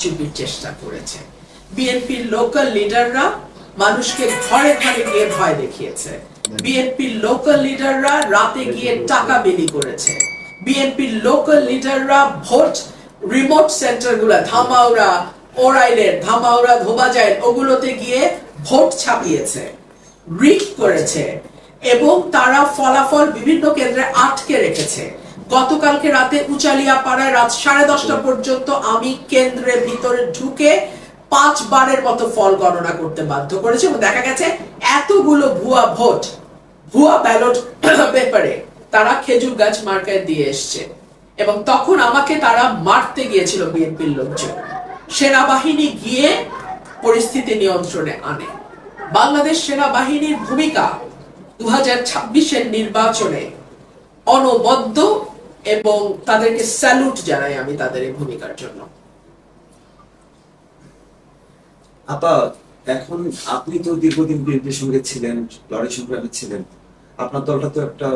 কারচুপির চেষ্টা করেছে। বিএনপির লোকাল লিডাররা মানুষকে ঘরে ঘরে গিয়ে ভয় দেখিয়েছে। বিএনপির লোকাল লিডাররা রাতে গিয়ে টাকা বিলি করেছে। বিএনপির লোকাল লিডাররা ভোট রিমোট সেন্টারগুলো ধামাউরা, ওরাইলের, ধামাউরা, ধোবাজাইল, ওগুলোতে গিয়ে ভোট ছাপিয়েছে রিক করেছে এবং তারা ফলাফল বিভিন্ন কেন্দ্রে আটকে রেখেছে। গতকালকে রাতে উচালিয়া পাড়ায় রাত সাড়ে দশটা পর্যন্ত আমি কেন্দ্রের ভিতরে ঢুকে পাঁচবারের মতো ফল গণনা করতে বাধ্য করেছে এবং দেখা গেছে এতগুলো ভুয়া ভোট, ভুয়া ব্যালট পেপারে তারা খেজুর গাছ মার্কায় দিয়ে এসছে এবং তখন আমাকে তারা মারতে গিয়েছিল বিএনপির লোকজন। সেনাবাহিনী গিয়ে পরিস্থিতি নিয়ন্ত্রণে আনে। বাংলাদেশ সেনাবাহিনীর ভূমিকা দু হাজার ছাব্বিশের নির্বাচনে অনবদ্য এবং তাদেরকে স্যালুট জানাই আমি তাদের এই ভূমিকার জন্য। আপা এখন আপনি তো দীর্ঘদিন বিএনপির সঙ্গে ছিলেন লড়াই সংগ্রামে ছিলেন। আপনার দলটা তো একটা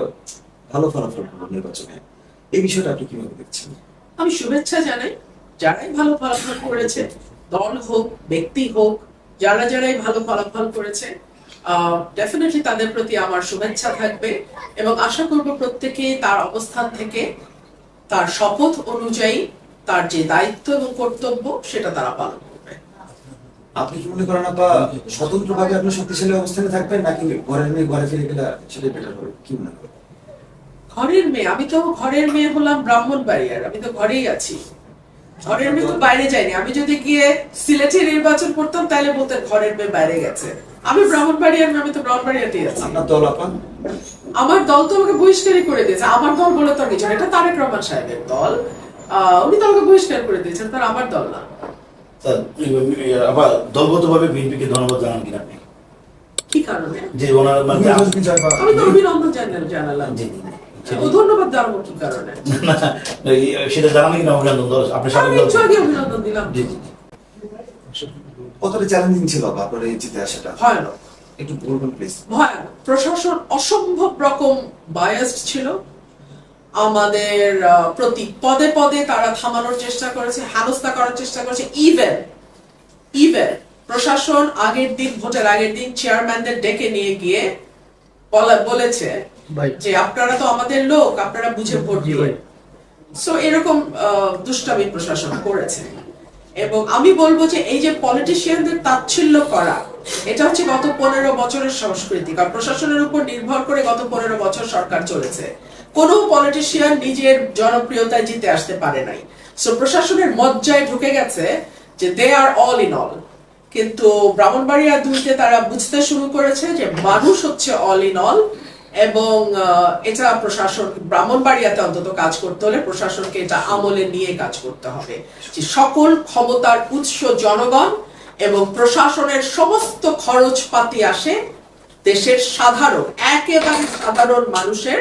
ভালো ফলাফল করল নির্বাচনে। এই বিষয়টা আপনি কীভাবে দেখছেন? আমি শুভেচ্ছা জানাই যারাই ভালো ফলাফল করেছে দল হোক ব্যক্তি হোক যারা যারাই ভালো ফলাফল করেছে ডেফিনেটলি তাদের প্রতি আমার শুভেচ্ছা থাকবে এবং আশা করব প্রত্যেকে তার অবস্থান থেকে তার শপথ অনুযায়ী তার যে দায়িত্ব এবং কর্তব্য সেটা তারা পালন করবে। আপনি কি মনে করেন আপা স্বতন্ত্রভাবে আপনি শক্তিশালী অবস্থানে থাকবেন নাকি ঘরের মেয়ে ঘরে ফিরে গেলে বেটার হবে? কি মনে করেন? ঘরের মেয়ে আমি তো ঘরের মেয়ে হলাম ব্রাহ্মণ বাড়িয়ার আমি তো ঘরেই আছি। ঘরের মেয়ে তো বাইরে যাইনি আমি যদি গিয়ে সিলেটে নির্বাচন করতাম তাহলে বলতেন ঘরের মেয়ে বাইরে গেছে। আমি ব্রাহ্মণ বাড়িয়ার মেয়ে, আমি তো ব্রাহ্মণ বাড়িয়াতেই আছি। আপনার দল আপা আমার দল তো আমাকে বহিষ্কারই করে দিয়েছে। আমার দল বলে তো আর কিছু এটা তারেক রহমান সাহেবের দল। উনি তো আমাকে বহিষ্কার করে দিয়েছেন তার আমার দল না। আবার দলগতভাবে বিএনপিকে ধন্যবাদ জানান কিনা আপনি? কি কারণে? যে ওনার মানে আমি তো অভিনন্দন জানালাম জানালাম। জি, ধন্যবাদ দেওয়ার কি কারণে? সেটা কিনা অভিনন্দন অভিনন্দন দিলাম। জি জি। কতটা চ্যালেঞ্জিং ছিল আপা আপনার এই জিতে আসাটা? ভয়ানক। একটু বলবেন প্লিজ ভয়ানক। প্রশাসন অসম্ভব রকম বায়াসড ছিল। আমাদের প্রতি পদে পদে তারা থামানোর চেষ্টা করেছে হেনস্থা করার চেষ্টা করেছে। ইভেন ইভেন প্রশাসন আগের দিন ভোটের আগের দিন চেয়ারম্যানদের ডেকে নিয়ে গিয়ে বলা বলেছে যে আপনারা তো আমাদের লোক আপনারা বুঝে ভোট দিবেন সো এরকম আহ, দুষ্টামি প্রশাসন করেছে। এবং আমি বলব যে এই যে পলিটিশিয়ানদের তাচ্ছিল্য করা, এটা হচ্ছে গত পনেরো বছরের সংস্কৃতি, কারণ প্রশাসনের উপর নির্ভর করে গত পনেরো বছর সরকার চলেছে। কোনো পলিটিশিয়ান নিজের জনপ্রিয়তায় জিতে আসতে পারে নাই। সো প্রশাসনের মজ্জায় ঢুকে গেছে যে they are all in all কিন্তু ব্রাহ্মণবাড়িয়া দুইতে তারা বুঝতে শুরু করেছে যে মানুষ হচ্ছে অল ইন অল এবং এটা প্রশাসন, ব্রাহ্মণবাড়িয়াতে অন্তত কাজ করতে হলে প্রশাসনকে এটা আমলে নিয়ে কাজ করতে হবে। যে সকল ক্ষমতার উৎস জনগণ এবং প্রশাসনের সমস্ত খরচপাতি আসে দেশের সাধারণ, একেবারে সাধারণ মানুষের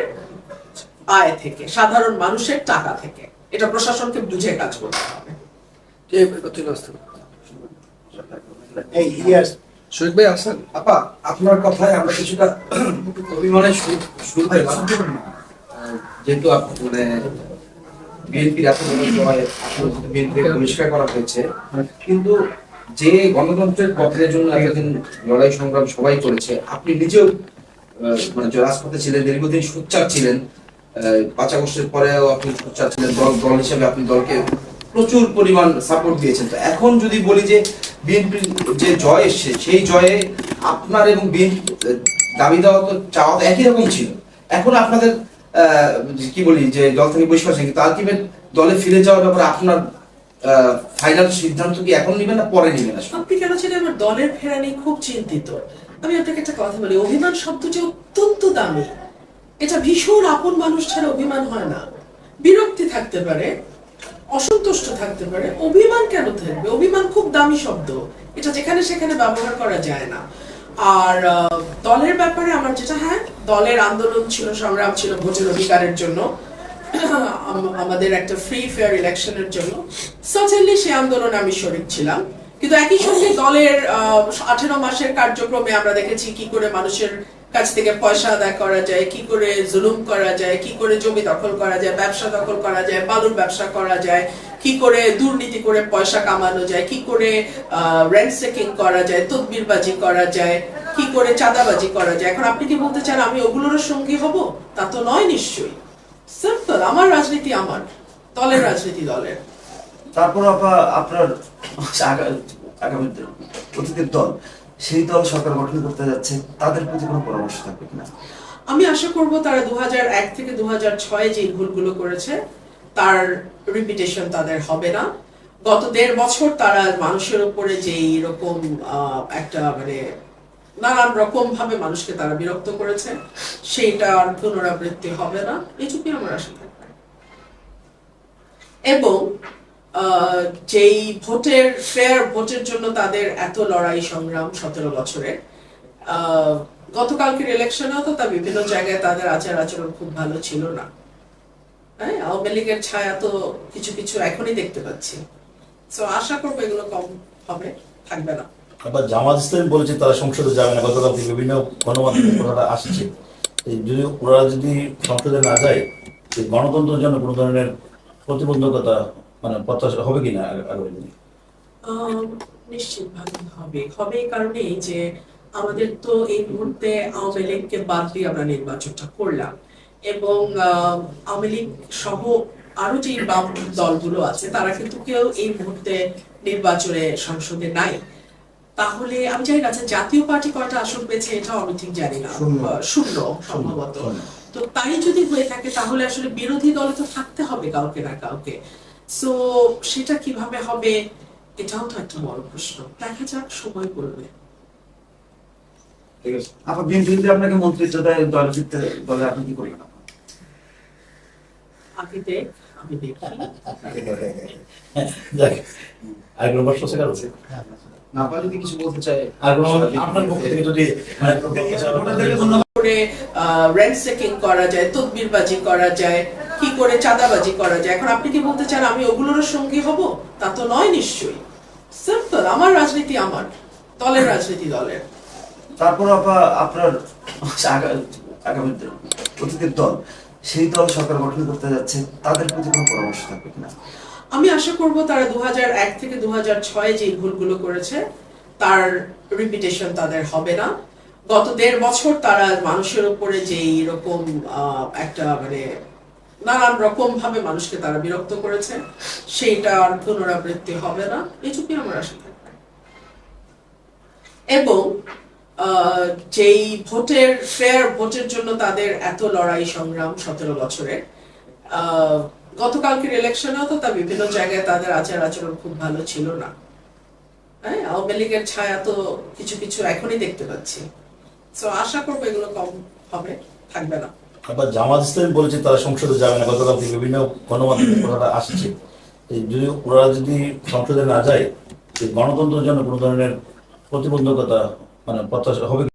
আয় থেকে, সাধারণ মানুষের টাকা থেকে। এটা প্রশাসনকে বুঝে কাজ করতে হবে। এই ইয়াস শরীফ ভাই আসেন। আপা আপনার কথায় আমরা কিছুটা অভিমানের শুরু- পেলাম যেহেতু মানে বিএনপির এত বড় জয় বিএনপি পরিষ্কার করা হয়েছে কিন্তু যে গণতন্ত্রের পথের জন্য এতদিন লড়াই সংগ্রাম সবাই করেছে আপনি নিজেও মানে রাজপথে ছিলেন দীর্ঘদিন সোচ্চার ছিলেন পাঁচ আগস্টের পরেও আপনি সোচ্চার ছিলেন দল দল হিসেবে আপনি দলকে প্রচুর পরিমাণ সাপোর্ট দিয়েছেন। তো এখন যদি বলি যে বিএনপির যে জয় এসছে, সেই জয়ে আপনার এবং বিএনপি দাবি দেওয়া তো চাওয়া তো একই রকম ছিল। এখন আপনাদের কি বলি যে দল থেকে পাচ্ছেন কিন্তু আলটিমেট দলে ফিরে যাওয়ার ব্যাপারে আপনার ফাইনাল সিদ্ধান্ত কি এখন নেবেন না পরে নেবেন আপনি কেন ছিলেন আমার দলের ফেরা নিয়ে খুব চিন্তিত। আমি আপনাকে একটা কথা বলি, অভিমান শব্দটি অত্যন্ত দামি। এটা ভীষণ আপন মানুষ ছাড়া অভিমান হয় না। বিরক্তি থাকতে পারে অসন্তুষ্ট থাকতে পারে। অভিমান কেন থাকবে? অভিমান খুব দামি শব্দ। এটা যেখানে সেখানে ব্যবহার করা যায় না। আর দলের ব্যাপারে আমার যেটা হ্যাঁ দলের আন্দোলন ছিল, সংগ্রাম ছিল ভোটের অধিকারের জন্য আমাদের একটা ফ্রি ফেয়ার ইলেকশনের জন্য। সার্টেনলি সেই আন্দোলনে আমি শরিক ছিলাম। কিন্তু একই সঙ্গে দলের আঠেরো মাসের কার্যক্রমে আমরা দেখেছি কি করে মানুষের কাছ থেকে পয়সা আদায় করা যায়, কি করে জুলুম করা যায়, কি করে জমি দখল করা যায়, ব্যবসা দখল করা যায়, বালুর ব্যবসা করা যায়, কি করে দুর্নীতি করে পয়সা কামানো যায়, কি করে রেন্ট সেকিং করা যায়, তদবিরবাজি করা যায়, কি করে চাঁদাবাজি করা যায়। এখন আপনি কি বলতে চান, আমি ওগুলোর সঙ্গী হব? তা তো নয় নিশ্চয়ই। সিম্পল আমার রাজনীতি আমার, দলের রাজনীতি দলের। তারপর আপা আপনার আগামী অতীতের দল। সেই দল সরকার গঠন করতে যাচ্ছে, তাদের প্রতি কোনো পরামর্শ থাকবে কিনা? আমি আশা করব তারা দু থেকে দু যে ভুলগুলো করেছে, তার রিপিটেশন তাদের হবে না। গত দেড় বছর তারা মানুষের উপরে যে এরকম একটা মানে নানান রকম ভাবে মানুষকে তারা বিরক্ত করেছে, সেইটা আর পুনরাবৃত্তি হবে না। এইটুকুই আমার আশা থাকবে। এবং যেই ভোটের ফেয়ার ভোটের জন্য তাদের এত লড়াই সংগ্রাম সতেরো বছরে। আহ, গতকালকের ইলেকশনেও তো তা বিভিন্ন জায়গায় তাদের আচার আচরণ খুব ভালো ছিল না। হ্যাঁ আওয়ামী লীগের ছায়া তো কিছু কিছু এখনই দেখতে পাচ্ছি। তো আশা করব এগুলো কম হবে থাকবে না। আবার জামাত ইসলাম বলেছে তারা সংসদে যাবে না। গতকালকে বিভিন্ন গণমাধ্যমের কথাটা আসছে। যদি ওরা যদি সংসদে না যায় গণতন্ত্রের জন্য কোনো ধরনের প্রতিবন্ধকতা মানে প্রত্যাশা হবে কিনা আগামী দিনে? নিশ্চিত ভাবে হবে। হবে এই কারণেই যে আমাদের তো এই মুহূর্তে আওয়ামী লীগকে বাদ দিয়ে আমরা নির্বাচনটা করলাম। এবং আওয়ামী লীগ সহ আরও যে বাম দলগুলো আছে তারা কিন্তু কেউ এই মুহূর্তে নির্বাচনে সংসদে নাই। তাহলে আমি জানি না আচ্ছা, জাতীয় পার্টি কয়টা আসন পেয়েছে এটা আমি ঠিক জানি না। শূন্য। শূন্য সম্ভবত। তো তাই যদি হয়ে থাকে তাহলে আসলে বিরোধী দলে তো থাকতে হবে কাউকে না কাউকে। সো সেটা কীভাবে হবে? এটাও তো একটা বড় প্রশ্ন। দেখা যাক সময় বলবে আপা বিএনপি যদি আপনাকে মন্ত্রিত্ব দেয় দলে ফিরতে আপনি কি করবেন আপা? দেখ আমি দেখি। যাক আর কোনো আছে কারও? যদি কিছু বলতে চাই আর আপনার পক্ষ থেকে যদি মানে কোনো প্রত্যাশা- ভোটারদেরকে ধন্যবাদ। করে রেন্ট সেকিং করা যায় তদবিরবাজি করা যায়। কি করে চাঁদাবাজি করা যায়? এখন আপনি কি বলতে চান আমি ওগুলোর সঙ্গী হব? তা তো নয় নিশ্চয়ই। সিম্পল আমার রাজনীতি আমার দলের রাজনীতি দলের। তারপর আপা আপনার আগা- আগামী অতীতের দল সেই দল সরকার গঠন করতে যাচ্ছে তাদের প্রতি কোনো পরামর্শ থাকবে কিনা? আমি আশা করব তারা দু এক থেকে দু ছয় যে ভুলগুলো করেছে তার রিপিটেশন তাদের হবে না। গত দেড় বছর তারা মানুষের উপরে যে এরকম একটা মানে নানান রকম ভাবে মানুষকে তারা বিরক্ত করেছে। সেইটা আর পুনরাবৃত্তি হবে না। এইটুকুই আমার আশা থাকবে। এবং যেই ভোটের ফেয়ার ভোটের জন্য তাদের এত লড়াই সংগ্রাম সতেরো বছরে গতকালকের ইলেকশনেও তো তা বিভিন্ন জায়গায় তাদের আচার আচরণ খুব ভালো ছিল না। হ্যাঁ আওয়ামী লীগের ছায়া তো কিছু কিছু এখনই দেখতে পাচ্ছি। তো আশা করব এগুলো কম হবে, থাকবে না। আবার জামাত ইসলাম বলেছে তারা সংসদে যাবে না। গতকাল থেকে বিভিন্ন গণমাধ্যমে কথাটা আসছে। যদি ওরা যদি সংসদে না যায় গণতন্ত্রের জন্য কোনো ধরনের প্রতিবন্ধকতা মানে প্রত্যাশা হবে